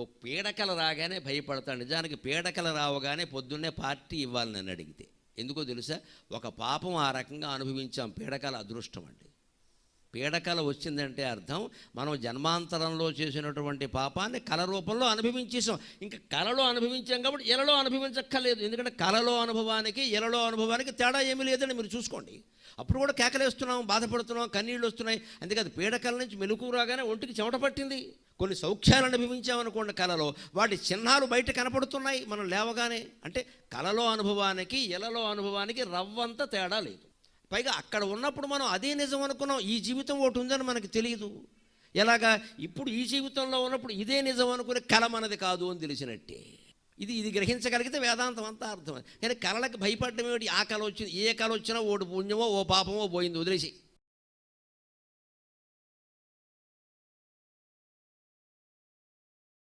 ఓ పీడకల రాగానే భయపడతాడు. నిజానికి పీడకల రావగానే పొద్దున్నే పార్టీ ఇవ్వాలి నన్ను అడిగితే. ఎందుకో తెలుసా? ఒక పాపం ఆ రకంగా అనుభవించాం. పీడకల అదృష్టం అండి. పీడకల వచ్చిందంటే అర్థం మనం జన్మాంతరంలో చేసినటువంటి పాపాన్ని కళ రూపంలో అనుభవించేసాం ఇంకా కళలో అనుభవించాం కాబట్టి ఎలలో అనుభవించక్కర్లేదు. ఎందుకంటే కళలో అనుభవానికి ఎలలో అనుభవానికి తేడా ఏమీ లేదని మీరు చూసుకోండి. అప్పుడు కూడా కేకలేస్తున్నాం బాధపడుతున్నాం కన్నీళ్ళు వస్తున్నాయి. అందుకే అది పీడకల నుంచి మెలకు రాగానే ఒంటికి చెమట పట్టింది. కొన్ని సౌఖ్యాలు అనుభవించామనుకోండి కళలో వాటి చిహ్నాలు బయట కనపడుతున్నాయి మనం లేవగానే. అంటే కళలో అనుభవానికి ఎలలో అనుభవానికి రవ్వంత తేడా లేదు. పైగా అక్కడ ఉన్నప్పుడు మనం అదే నిజం అనుకున్నాం ఈ జీవితం ఒకటి ఉందని మనకు తెలియదు ఎలాగా? ఇప్పుడు ఈ జీవితంలో ఉన్నప్పుడు ఇదే నిజం అనుకునే కళ మనది కాదు అని తెలిసినట్టే. ఇది ఇది గ్రహించగలిగితే వేదాంతం అంతా అర్థం. కానీ కళలకు భయపడడం ఏమిటి? ఆ కళ వచ్చింది ఏ కళ వచ్చినా ఓటు పుణ్యమో ఓ పాపమో పోయింది వదిలేసి